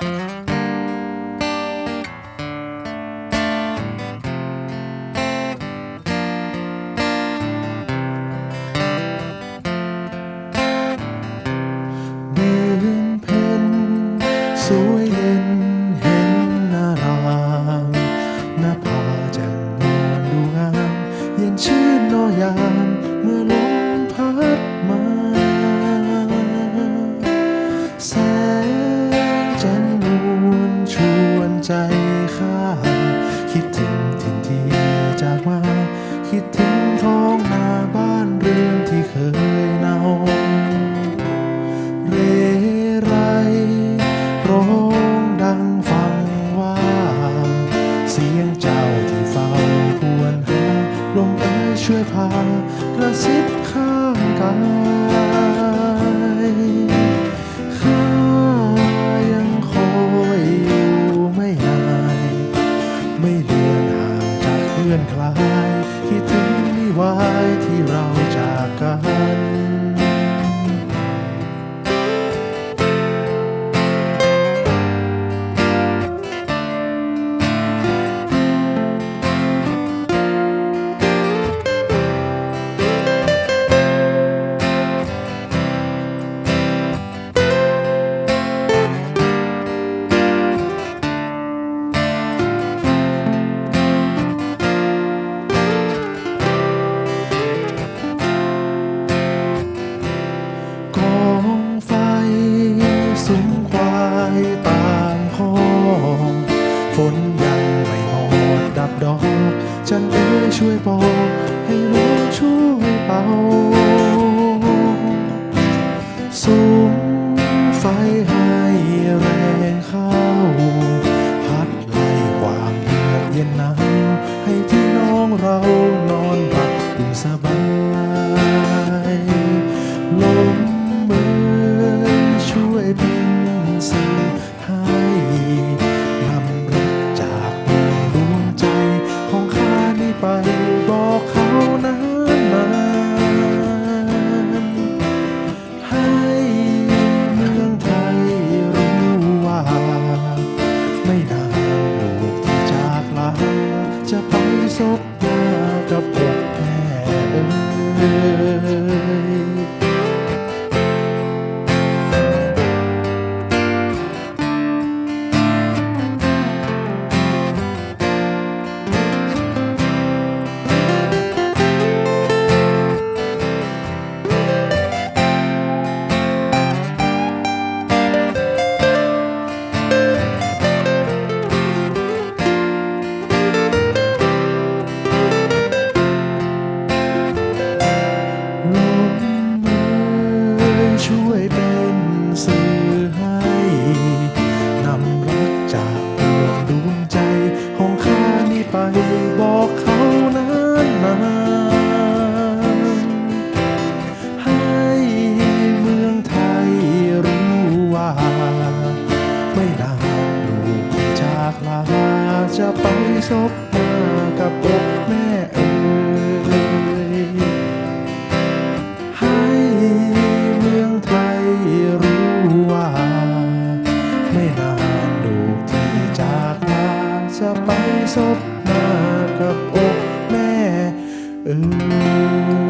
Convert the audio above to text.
เช่วยพากระซิบข้างกายข้ายังคอยอยู่ไม่นายไม่เลือนห่างจากเพื่อนคลาย คิดถึงนิวายที่เราจากกัน ช่วยบอกให้ลมช่วยเป่าสุมไฟให้แรงเข้า พัดไล่ความเยือกเย็นหนาวให้พี่น้องเรานอนหลับอุ่นสบายลมมือช่วยเป็นสื่อ บอกเขานั้นนานให้เมืองไทยรู้ว่า ไม่นานลูกที่จากลา จะไปซบหน้ากับอกแม่เอ๋ย ซบหน้ากับอกแม่เอ๋ยให้เมืองไทยรู้ว่า ไม่นานลูกที่จากลาจะไปซบหน้ากับอกแม่เอ๋ย